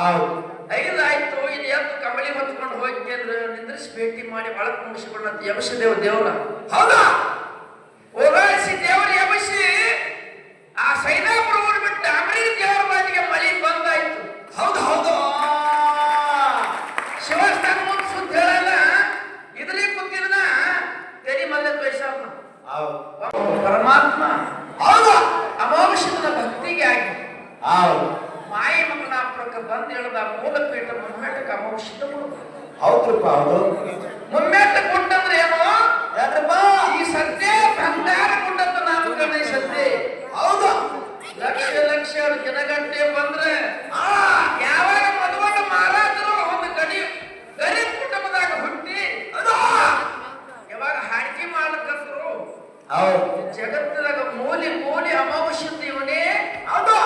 ಹೌದು. ಐದಾಯ್ತು ಇದು ಎದ್ದು ಕಮಲಿ ಹೊತ್ಕೊಂಡು ಹೋಗಿ ಅಂದ್ರೆ ನಿಂದ್ರಿಸಿ ಭೇಟಿ ಮಾಡಿ ಒಳಗೆ ಮುಗಿಸಿಕೊಂಡಂತ ಯಮಶದೇವ ದೇವರ ಹೌದಾ ಓದಾಡಿಸಿ ದೇವರ ಯಮಶಿ ಆ ಸೈದಾಪುರ ಊರು ಬಿಟ್ಟು ಅಮರೀರ್ ದೇವರ ಬಾಜಿಗೆ ಮಳಿ ಬಂದಾಯ್ತು ಹೌದು ಹೌದು ಶಿವಸ್ಥಾನ ಮುಂದೆ ಸುದ್ದಿ ಹೇಳಲ್ಲ ಇದ್ರಲ್ಲಿ ಕೂತಿದ್ನ ತೆರಿ ಮಲ್ಲೆ ತೋರಿಸಲ್ಲ ಹೌದು ಪರಮಾತ್ಮ ಹೌದು ಅಮೋಘದ ಭಕ್ತಿಗೆ ಆಗಿ ಹೌದು ಮಾಯಿ ಮಗನಾಪುರಕ್ಕೆ ಬಂದು ಹೇಳದ ಮೂಲಪೀಠ ಮುಮ್ಮೆಟ್ಟಕ್ಕೆ ಅಮೋಘಿಸಿದ ಹೌದ್ರಪ್ಪ ಹೌದು ಮುಮ್ಮೆಟ್ಟ ಗುಂಡಂದ್ರೆ ಏನು ಯಾಕ್ರಪ್ಪ ಈ ಸದ್ಯ ಬಂಗಾರ ಗುಂಡಂತ ನಾಮಕರಣ ಈ ಸದ್ಯ ಹೌದು ಲಕ್ಷ ಲಕ್ಷ ಜನಗಂಟೆ ಬಂದ್ರೆ ಆ, ಯಾವಾಗ ಮದುವಣ್ಣ ಮಹಾರಾಜರು ಒಂದು ಗಡಿ ಗರೀಬ್ ಕುಟುಂಬದಾಗ ಹುಟ್ಟಿ ಅದು ಯಾವಾಗ ಹಾಡಿಕೆ ಮಾಡ್ಲಕತ್ರು ಹೌದು ಜಗತ್ತದಾಗ ಮೂಲಿ ಮೂಲಿ ಅಮಾವಾಸ್ಯದ ಇವನೇ ಹೌದು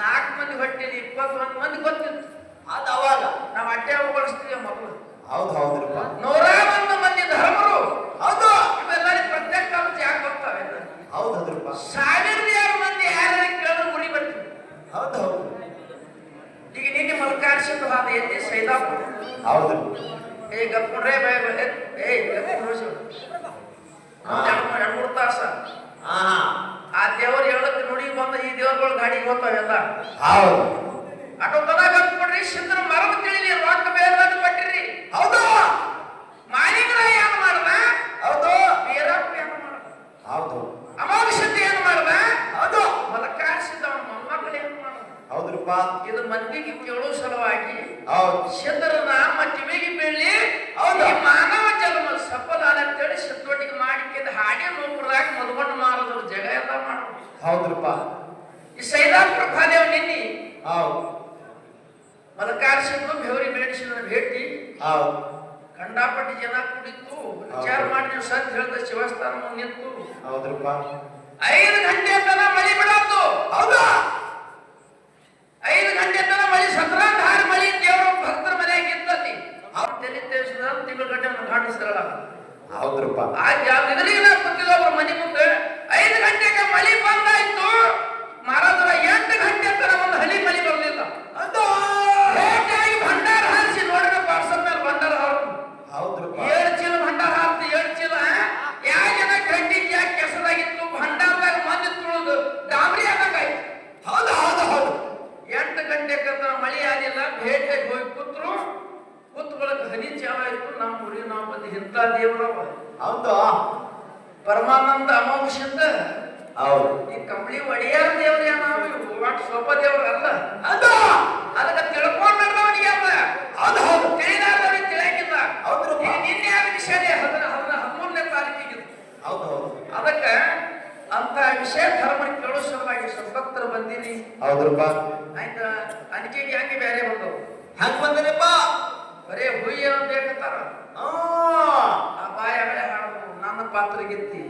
ನಾಲ್ಕು ಮಂದಿ ಹೊಟ್ಟಿಲಿ ಇಪ್ಪತ್ತೊಂದು ಮಂದಿ ಗೊತ್ತಿತ್ತು ಅದು ಅವಾಗ ನಾವು ಅಡ್ಡೆ ಬಳಸ್ತೀವಿ ಮಕ್ಕಳು ಹೌದು ಹೌದ್ರಪ್ಪ ನೂರ ಒಂದು ಮಂದಿ ಧರ್ಮರು ಹೌದು ಇವೆಲ್ಲರಿಗೆ ಪ್ರತ್ಯೇಕ ಕಾಲಕ್ಕೆ ಯಾಕೆ ಬರ್ತಾವೆ ಹೌದು ಹೌದ್ರಪ್ಪ ಸಾವಿರದ ಎರಡು ಮಂದಿ ಯಾರ ಕೇಳಿದ್ರು ಗುಡಿ ಬರ್ತೀವಿ ಹೌದು ಹೌದು ಈಗ ನಿನ್ನೆ ಮಲ್ಕಾರ್ಸಿದ್ದು ಹಾದ ಎಲ್ಲಿ ಸೈದಾಪುರ ಹೌದು. ಏ ಬೈ ಏ ಎರಡು ಮೂರು ತಾಸ. ಆ ದೇವ್ರು ಹೇಳಕ್ಕೆ ನುಡಿ ಬಂದ ಈ ದೇವ್ರಗಳು ಗಾಡಿಗೆ ಹೋಗ್ತಾವೆಲ್ಲ ಹೌದು. ಅಟೋ ತನ ಕೊಡ್ರಿ ಸಿದ್ರ ಮರದ ತಿಳಿಲಿ ರೊಕ್ಕ ಬೇರೆ ಕೊಟ್ಟಿರಿ ಹೌದು. ಮಾಲೀಕರ ಏನು ಮಾಡ್ದ? ಹೌದು. ಬೇರಪ್ಪ ಏನು ಮಾಡ್ದ? ಹೌದು ಅಮಾವಾಸ್ಯತೆ ಏನು ಮಾಡ್ದ ಹೌದು ಮಲಕಾರಿಸಿದ ಮೊಮ್ಮಕ್ಕಳು ಏನು ಮಾಡ್ದ ಹೌದ್ರಪ್ಪ ಇದು ಮಂದಿಗೆ ಕೇಳೋ ಸಲುವಾಗಿ ಹೌದು. ಸಿದ್ಧರ ನಾಮ ಕಿವಿಗೆ ಬೀಳಿ ಹೌದು. ಮಾನವ ಜನ್ಮ ಸಫಲ ಅಂತೇಳಿ ಸಿದ್ಧೊಟ್ಟಿಗೆ ಮಾಡಿಕೆಂದು ಹಾಡಿ ನೋಡ್ರದಾಗ ಮದುವನ್ನು ಮಾರೋದ್ರ ಜಗ ಎಲ್ಲ ಮಾಡೋದು ಹೌದ್ರಪ್ಪ. ಈ ಸೈದಾಪುರ ಪ್ರಭಾದೇವ್ ನಿನ್ನಿ ಹೌದು. ಮಲಕಾರಿಸಿದ್ದು ಬೆವರಿ ಬೇಡಿಸಿದ ಭೇಟಿ. ಹೌದು. ಕಂಡಾಪಟ್ಟಿ ಜನ ಕುಡಿತು ವಿಚಾರ ಮಾಡಿ ನೀವು ಸತ್ ಹೇಳಿದ ಶಿವಸ್ಥಾನ ಮುಂದೆ ನಿಂತು. ಹೌದ್ರಪ್ಪ. ಐದು ಗಂಟೆ ತನ ಮಳಿ ಬಿಡತ್ತು ಹೌದಾ? ಐದು ಗಂಟೆ ತನ ಮಳಿ ಸತ್ರಾಧಾರ ಮಳಿ ದೇವರು ಭಕ್ತರ ಮನೆಯಾಗ ಇರ್ತತಿ ಅವ್ರು ತಲೆ ತೇರಿಸಿದ ತಿಂಗಳ ಗಂಟೆ ಕಾಣಿಸ್ತಾಳ ಹೌದ್ರಪ್ಪ ಆ ಜಾಗ ಎದುರಿಗೆ ಕೂತಿದ್ದ ಒಬ್ರು ಮನೆ ಮುಂದೆ ಐದು ಗಂಟೆಗೆ ಮಳಿ ಬಂದಾಯ್ತು ಮಹಾರಾಜರ ಎಂಟು ಗಂಟೆ ತನ ಒಂದು ಹಳಿ ಮಳಿ ಬರಲಿಲ್ಲ ಅದು ಲೇಟಾಗಿ ಭಂಡಾರ ಹಾರಿಸಿ ನೋಡಿದ ಪಾರ್ಸಲ್ ಮೇಲೆ ಭಂಡಾರ ಹಾರು ಹೌದ್ರಪ್ಪ ಏಳು ಚೀಲ ಭಂಡಾರ ಹಾಕ್ತಿ ಏಳು ಚೀಲ ಯಾವ ಜನ ಗಂಟಿ ಯಾಕೆ ಕೆಸರಾಗಿತ್ತು ಭಂಡಾರದಾಗ ಮಂದಿ ತುಳಿದು ಡಾಮ್ರಿ ಆದಂಗಾಯ್ತು ಹೌದು ಹೌದು ಹೌದು ಎಂಟು ಗಂಟೆ ಕತ್ತ ಮಳಿ ಆಗಿಲ್ಲ ಭೇಟಿಗೆ ಹೋಗಿ ಕೂತ್ರು ಕೂತ್ಕೊಳ್ಳಕ್ ಹನಿ ಚಾವ ಆಯ್ತು ನಮ್ಮ ಊರಿಗೆ ನಾವು ಬಂದು ಇಂಥ ದೇವರವ ಹೌದು. ಪರಮಾನಂದ ಅಮಾವಾಸ್ಯಿಂದ ಹೌದು. ಈ ಕಂಬಳಿ ಒಡೆಯಾರ ದೇವ್ರ ನಾವು ಒಟ್ಟು ಸ್ವಲ್ಪ ದೇವ್ರ ಅಲ್ಲ. ಅದು. ಅದಕ್ಕೆ ತಿಳ್ಕೊಂಡ್ರೆ ಅವನಿಗೆ ಅದ ಅದು ಹೌದು. ತಿಳಿದಾದವನಿಗೆ ತಿಳಿಯಾಗಿಲ್ಲ ಹೌದು ನಿನ್ನೆ ಆದ ವಿಷಯ ಹದಿನ ಹದಿನ ಹದಿಮೂರನೇ ತಾರೀಕಿಗೆ ಹೌದು ಹೌದು. ಅದಕ್ಕೆ ಅಂತ ವಿಷಯ ಧರ್ಮ ಕೇಳೋ ಸಲುವಾಗಿ ಸದ್ಭಕ್ತರು ಬಂದಿರಿ ಹೌದ್ರಪ್ಪ ಆಯ್ತಾ? ಅನಿಕೆಗೆ ಹೆಂಗೆ ಬೇರೆ ಬಂದವು. ಹೆಂಗ್ ಬಂದನಪ್ಪ ಬರೇ ಹುಯ್ಯ ಬೇಕಂತಾರ ಆ ಆ ಬಾಯಾಗಲೇ ಹಾಡು? ನನ್ನ ಪಾತ್ರಗಿತ್ತಿ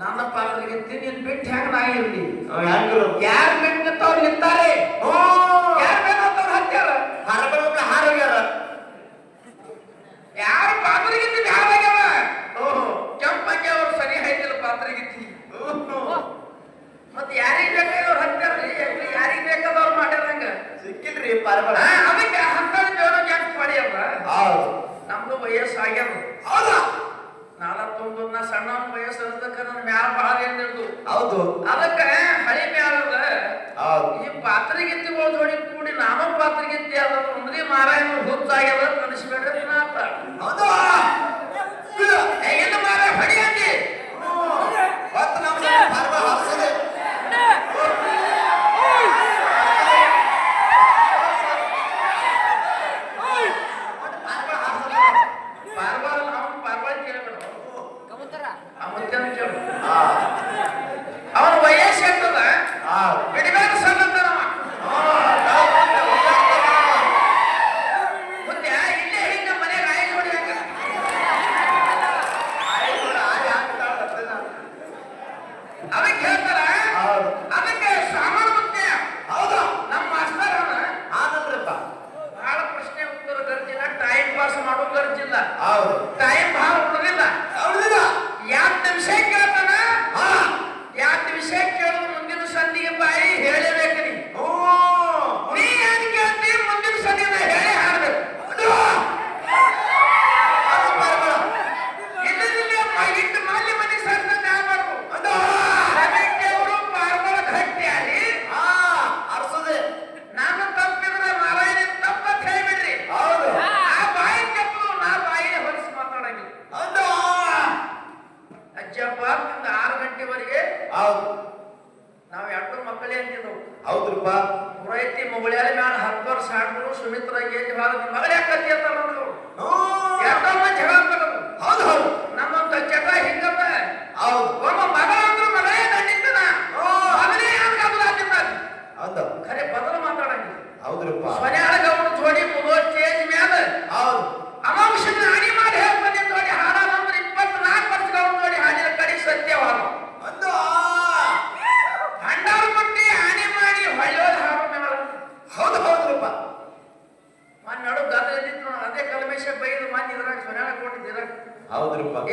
ನನ್ನ ಪಾತ್ರಗಿತ್ತಿ ನೀನ್ ಬಿಟ್ಟು ಹೆಂಗ್ ನಾ ಇರ್ಲಿ? ಯಾರ್ ಬಿಟ್ಟು ನಿಂತವ್ರು ನಿಂತಾರೆ? ಓ! ಯಾರ್ ಬೇಕಂತವ್ರು ಹತ್ಯಾರ ಹರಬರ ಹಾರೋಗ್ಯಾರ ಯಾರು ಪಾತ್ರಗಿತ್ತಿ ಯಾರಾಗ್ಯಾವ ಓಹೋ ಕೆಂಪಾಗ್ಯಾವ್ರು ಸರಿ ಆಯ್ತಿಲ್ಲ ಪಾತ್ರಗಿತ್ತಿ ಮತ್ತೆ ಯಾರಿಗೆ ಬೇಕಾದವ್ರು ಹತ್ಯಾರ್ರಿ ಯಾರಿಗೆ ಬೇಕಾದವ್ರು ಮಾಡ್ಯಾರಂಗ ಸಿಕ್ಕಿಲ್ರಿ ಪರಬರ ಆ, ಅದಕ್ಕೆ ಹತ್ತಾರು ಜನ ಯಾಕೆ ಮಾಡ್ಯಾರ ಹೌದು ನಮ್ದು ವಯಸ್ಸು ಆಗ್ಯಾವ ಹೌದಾ ನಾಲ್ವತ್ತೊಂದು ನಾ ಸಣ್ಣ ವಯಸ್ಸು ಇರ್ತಕ್ಕ ನನ್ನ ಮ್ಯಾಲ ಭಾಳ ಏನಿರ್ದು ಹೌದು. ಅದಕ್ಕೆ ಹಳಿ ಮ್ಯಾಲ ಈ ಪಾತ್ರಗಿತ್ತಿಗಳು ಜೋಡಿ ಕೂಡಿ ನಾನು ಪಾತ್ರಗಿತ್ತಿ ಅದ ಮುಂದ್ರಿ ಮಾರಾಯಣ ಹುಚ್ಚಾಗ್ಯದ ಕನಿಸ್ಬೇಡ್ರಿ ನಾತ ಹೌದು ಹೇಗೆಲ್ಲ ಮಾರ ಹೊಡಿ ಅಂದಿ ಒತ್ತು ನಮ್ಮ ಪರ್ವ ಹಾರಿಸದೆ ಪಾರ್ವಾಳ ನಾವು ಪಾರ್ವಾಳ ಕೇಳಬೇಡ ಅವತ್ತೇನು ಕೇಳು ಅವನ ವಯಸ್ಸು ಎಷ್ಟದ ಹೌದು ಬಿಡಿಬೇಡ ಸಣ್ಣದನವ ಮುಂದೆ ಇಲ್ಲೇ ಹಿಂಗ ಮನೆಗೆ ಆಯಿ ನೋಡಿ ಹಂಗ ಅದಕ್ಕೆ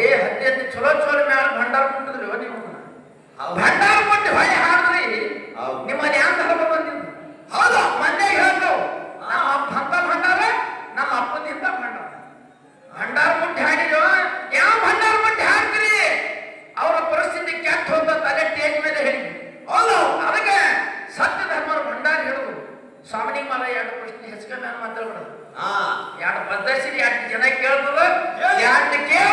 ಏ ಹತ್ತಿ ಹತ್ತಿ ಚಲೋ ಚಲೋ ಮ್ಯಾಲ ಭಂಡಾರ ಕೊಟ್ಟಿದ್ರಿ ನೀವು. ಭಂಡಾರ ಕೊಟ್ಟು ಹೊಳೆ ಹಾಡ್ರಿ. ನಿಮ್ಮ ಯಾಂಗ ಬಂದಿದ್ದು? ಹೌದು ಮೊನ್ನೆ ಹೇಳ್ತೇವೆ ನಮ್ಮ ಭಂತ ಭಂಡಾರ ನಮ್ಮ ಅಪ್ಪನಿಂದ ಭಂಡಾರ. ಭಂಡಾರ ಕೊಟ್ಟು ಹಾಡಿದ್ವ ಯಾವ ಭಂಡಾರ ಕೊಟ್ಟು ಹಾಡ್ತೀರಿ? ಅವರ ಪರಿಸ್ಥಿತಿ ಕೆಟ್ಟ ಹೋದ ತಲೆ ಟೇಜ್ ಮೇಲೆ ಹೇಳಿ. ಹೌದು ಅದಕ್ಕೆ ಸತ್ಯ ಧರ್ಮದ ಭಂಡಾರ ಹಿಡಿದು ಸ್ವಾಮಿ ಮಲ ಎರಡು ಪ್ರಶ್ನೆ ಹೆಚ್ಚು ಕಮ್ಮಿ ಮಾತಾಡ್ಬಿಡೋದು. ಎರಡು ಪದ್ಧತಿ ಎರಡು ಜನ ಕೇಳ್ಬೋದು. ಎರಡು ಕೇಳ.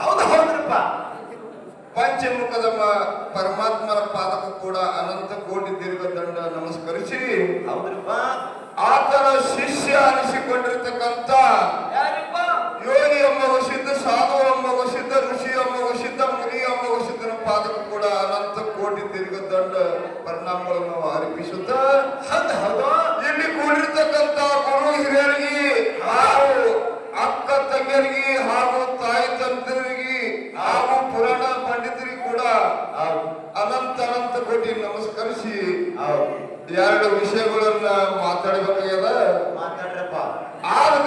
ಹೌದು ಹೌದ್ರಪ್ಪ. ಪಂಚಮುಖದ ಪರಮಾತ್ಮರ ಪಾದಕ ಕೂಡ ಅನಂತ ಕೋಟಿ ದೀರ್ಘ ದಂಡ ನಮಸ್ಕರಿಸಿ ಹೌದ್ರಪ್ಪ. ಆತನ ಶಿಷ್ಯ ಅನಿಸಿಕೊಂಡಿರ್ತಕ್ಕಂಥ ಯೋಗಿ ಎಂಬ ವಸಿದ್ಧ ಸಾಧು ಎಂಬ ವಸಿದ್ಧ ಋಷಿ ಎಂಬ ವಸಿದ್ಧ ಮುನಿ ಎಂಬ ವಸಿದ್ಧನ ಪಾದಕ ಕೂಡ ಅನಂತ ಕೋಟಿ ದೀರ್ಘ ದಂಡ ಪರಿಣಾಮಗಳನ್ನು ಅರ್ಪಿಸುತ್ತ ಇಲ್ಲಿ ಕೂಡಿರ್ತಕ್ಕಂಥ ಗುರು ಹಿರಿಯರಿಗೆ ಹಾಗೂ ಅಕ್ಕ ತಂಗಿಯರಿಗೆ ಎರಡು ವಿಷಯಗಳನ್ನ ಮಾತಾಡಬೇಕಾಗ್ಯದ? ಮಾತಾಡ್ರಪ್ಪ. ಆದ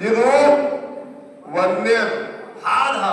ಇದು ಒಂದೇ ಹಾಡು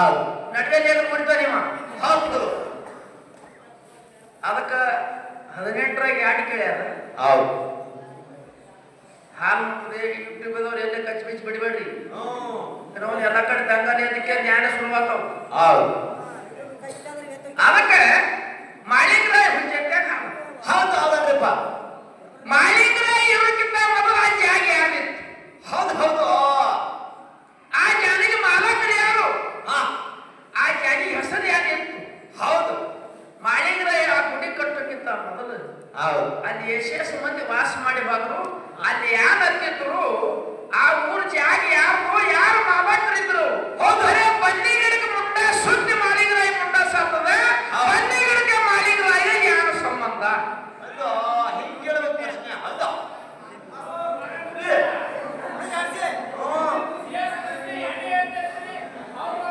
ಹೌದು. ನಡುವೆಲ್ಲ ಮುಡಿತ ನೀವ? ಹೌದು. ಅದಕ್ಕ ಹದಿನೆಂಟರಾಗ ಯಾಡ್ ಕೇಳ್ಯಾರ? ಹೌದು. ಹಾಲು ಯೂಟ್ಯೂಬ್ ಅದವ್ರು ಎಲ್ಲ ಕಚ್ಚಿ ಬಿಚ್ಚಿ ಬಿಡಬೇಡ್ರಿ. ನಾವು ಎಲ್ಲ ಕಡೆ ದಂಗಲಿ ಅದಕ್ಕೆ ಜ್ಞಾನ ಶುರುವಾಗ್ತಾವ ಹೌದು. ಅದಕ್ಕೆ ಮಾಡಿದ್ರೆ ಹಾಲು ಹೌದು ಹೌದಲ್ರಿಪ್ಪ ಮಾಳಿಂಗರಾಯ ಇರೋಕ್ಕಿಂತ ಮೊದಲು ಆ ಜಾಗ ಯಾರಿತ್ತು ಹೌದು ಹೌದು ಆ ಜಾನಿಗೆ ಮಾಲಕರು ಯಾರು ಹಾ ಆ ಜಾಗಿ ಹೆಸರು ಯಾರಿತ್ತು ಹೌದು ಮಾಳಿಂಗರಾಯ ಆ ಗುಡಿ ಕಟ್ಟೋಕ್ಕಿಂತ ಮೊದಲು ಹೌದು ಅಲ್ಲಿ ಎಷ್ಟೆಷ್ಟು ಮಂದಿ ವಾಸ ಮಾಡಿ ಬಂದ್ರು ಅಲ್ಲಿ ಯಾರು ಅಂತಿದ್ರು ಆ ಊರ್ ಜಾಗ ಯಾರು ಯಾರು ಮಾಲಕರಿದ್ರು ಹೋದರೆ ಬನ್ನಿ ಗಿಡಕ್ಕೆ ಮುಂಡ ಸುದ್ದಿ ಮಾಳಿಗರಾಯಿ ಮುಂಡ ಸಾರ್ತದ ಬನ್ನಿ ಗಿಡಕ್ಕೆ ಮಾಳಿಗರಾಯ ಯಾರು ಸಂಬಂಧ ಅದು ಹಿಂಗ್ ಕೇಳ್ಬೇಕು ಪ್ರಶ್ನೆ ಹೌದು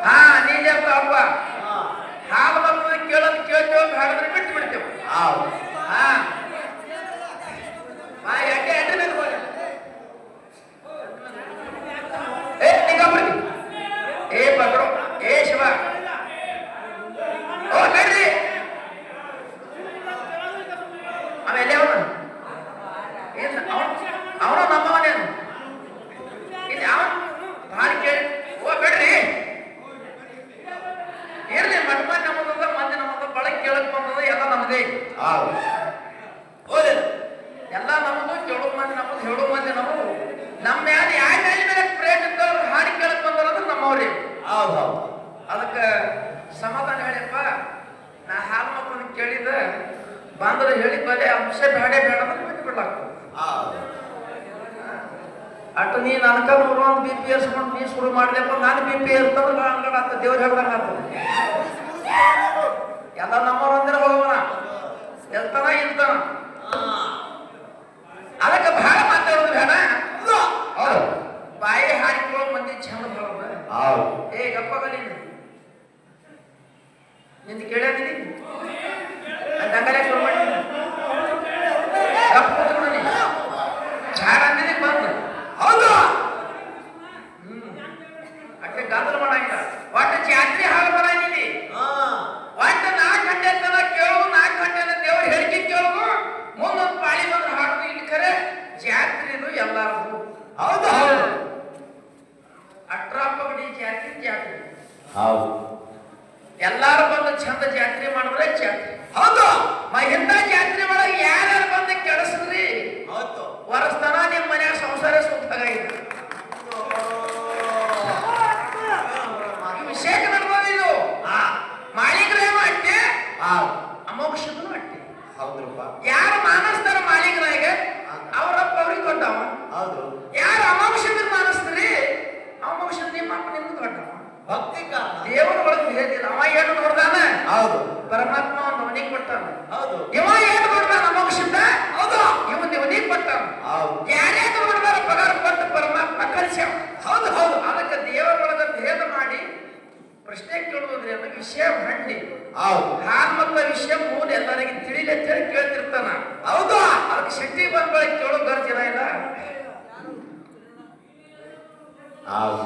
ಹಾ ನೀಜಪ್ಪ ಅಪ್ಪ ಹಾ ಹಾಲು ಬರ್ತದೆ ಕೇಳೋದು ಕೇಳ್ತೇವೆ ಹಾಡಿದ್ರೆ ಬಿಟ್ಟು ಬಿಡ್ತೇವೆ ಹೌದು ಹಾ ಹಾ ಎಡ್ಡೆ ಎಡ್ಡೆ ಮೇಲೆ ಹೋಗಿ ಏ ನಿಗಮ್ರಿ ಏ ಪಕಡು ಏ ಶಿವ ಓ ನಡ್ರಿ ಆಮೇಲೆ ಅವನು ಏನು ಅವನು ನಮ್ಮವನೇನು ಇಲ್ಲಿ ಅವನು ಭಾಳ ಕೇಳಿ ಓ ಬೇಡ್ರಿ ಇರ್ಲಿ ಮಠ ಮಂದಿ ನಮ್ಮದ ಮಂದಿ ನಮ್ಮದ ಬಳಕೆ ಕೇಳಕ್ ಬಂದದ ಎಲ್ಲ ನಮ್ಮದೇ ಹೌದು ಹೋದೆ ಎಲ್ಲ ನಮ್ಮದು ಕೇಳೋ ಮಂದಿ ನಮ್ಮದು ಹೇಳೋ ಮಂದಿ ನಮ್ಮದು ನಮ್ಮ ಮ್ಯಾಲ ಯಾವ ಮ್ಯಾಲ ಮೇಲೆ ಪ್ರೇಮ್ ಇದ್ದವ್ರು ಹಾಡಿ ಕೇಳಕ್ ಬಂದವ್ರು ಅಂದ್ರೆ ನಮ್ಮವ್ರಿ ಹೌದು ಹೌದು ಅದಕ್ಕೆ ಸಮಾಧಾನ ಹೇಳಿಪ್ಪ ನಾ ಹಾಲು ಮಕ್ಕಳನ್ನ ಕೇಳಿದ ಬಂದ್ರೆ ಹೇಳಿ ಬಲೆ ಅಂಶ ಬೇಡ ಬೇಡ ಅಂದ್ರೆ ಬಿಟ್ಟು ಬಿಡ್ಲಾಗ್ತದೆ ಅಟ್ಟು ನೀ ನನಕ ನೂರು ಒಂದು ಬಿ ಪಿ ಎಸ್ಕೊಂಡು ನೀ ಶುರು ಮಾಡಿದೆಪ್ಪ ನಾನು ಬಿ ಪಿ ನಾನು ಅಂಗಡ ಅಂತ ದೇವ್ರು ಹೇಳ್ದಂಗೆ ಆಗ್ತದೆ. ಎಲ್ಲ ನಮ್ಮವ್ರು ಅಂದ್ರೆ ಹೋಗೋಣ ಎಲ್ತನ ಇರ್ತಾನ ಅದಕ್ಕೆ ಬಹಳ ಮಾತಾಡೋದು ಬೇಡ ಬಾಯಿ ಹಾಡಿಕೊಳ್ಳೋ ಮಂದಿ ಚಂದ ಬರೋದು ಏ ಏ ಗಪ್ಪಗಲಿ ನಿಂದು ಕೇಳಿದೀನಿ ದಂಗಲೆ ಶುರು ಮಾಡಿ ಗಪ್ಪ ಕೂತ್ಕೊಂಡು ನೀ ಚಾರ ಅಂದಿನಿ ಬಂದು ಹೌದು ಹ್ಮ್ ಅಕ್ಕೆ ಗಾತ್ರ ಮಾಡಂಗಿಲ್ಲ ಒಟ್ಟು ಜಾತ್ರೆ ಹಾಳು ಮಾಡಂಗಿಲ್ಲ ಹಾ ಒಟ್ಟು ನಾಲ್ಕು ಗಂಟೆ ತನಕ ಕೇಳೋದು ನಾಲ್ಕು ಗಂಟೆ ತನಕ ದೇವ್ರ ಹೇಳಿಕೆ ಕೇಳೋದು ಮುಂದೊಂದು ಪಾಳಿ ಬಂದ್ರೆ ಹಾಡೋದು ಇಲ್ಲಿ ಖರೆ ಜಾತ್ರೆ ಇದು ಎಲ್ಲಾರ್ದು ಹೌದು ಹೌದು ಅಟ್ರಾಪಗಡಿ ಜಾತ್ರೆ ಜಾತ್ರೆ ಹೌದು ಎಲ್ಲಾರು ಬಂದು ಚಂದ ಜಾತ್ರೆ ಮಾಡಿದ್ರೆ ಜಾತ್ರೆ. ಹೌದು. ಮಹಿಂದ ಜಾತ್ರೆ ಒಳಗೆ ಯಾರ್ಯಾರು ಬಂದು ಕೆಡಿಸಿದ್ರಿ ಹೌದು. ವರ್ಷತನ ನಿಮ್ಮ ಮನ್ಯಾಗ ಸಂಸಾರ ಸುತ್ತಾಗಿದೆ ವಿಷಯಕ್ಕೆ ನಡ್ಬೋದು ಇದು. ಮಾಲೀಕರೇನು ಅಟ್ಟೆ? ಹೌದು. ಅಮೋಕ್ಷದನು ಅಟ್ಟೆ. ಹೌದ್ರಪ್ಪ. ಯಾರು ಮಾನಸ್ತಾರ ಮಾಲೀಕರಾಗ ಅವರಪ್ಪ ಅವ್ರಿಗೆ ಕೊಟ್ಟವ ಹೌದು. ಯಾರು ಅಮೋಕ್ಷದ ಮಾನಸ್ತ್ರಿ ಅಮೋಕ್ಷದ ನಿಮ್ಮ ಅಪ್ಪ ನಿಮ್ಗೆ ಕೊಟ್ಟವ ಭಕ್ತಿ ಕಾರಣ ದೇವರ ಒಳಗೆ ಭೇದಿಲ್ಲ ಅವ ಏನು ನೋಡ್ದಾನ? ಹೌದು. ಪರಮಾತ್ಮ ಅವನಿಗೆ ಕೊಡ್ತಾನ ಹೌದು. ಇವ ಏನು ನೋಡ್ದಾನ ಅಮೋಕ್ಷದ ಹೌದು. ಇವನ್ ಇವನಿಗೆ ಕೊಡ್ತಾನ ಹೌದು. ಯಾರ್ಯಾಕ ನೋಡ್ದಾರ ಪಗಾರ ಕೊಟ್ಟು ಪರಮಾತ್ಮ ಕಲಿಸ್ಯಾವ ಹೌದು ಹೌದು. ಅದಕ್ಕೆ ದೇವರೊಳಗ ಭೇದ ಮಾಡಿ ಪ್ರಶ್ನೆ ಕೇಳುವುದ್ರೆ ಅನ್ನೋ ವಿಷಯ ಹಣ್ಣಿ ಹೌದು. ಹಾಲ್ಮತ್ತ ವಿಷಯ ಮೂಲ ಎಲ್ಲರಿಗೆ ತಿಳಿಲಿ ಅಂತ ಹೇಳಿ ಕೇಳ್ತಿರ್ತಾನ. ಹೌದು. ಅದಕ್ಕೆ ಶಕ್ತಿ ಬಂದ ಕೇಳೋ ಗರ್ಜಿನ ಇಲ್ಲ. ಹೌದು.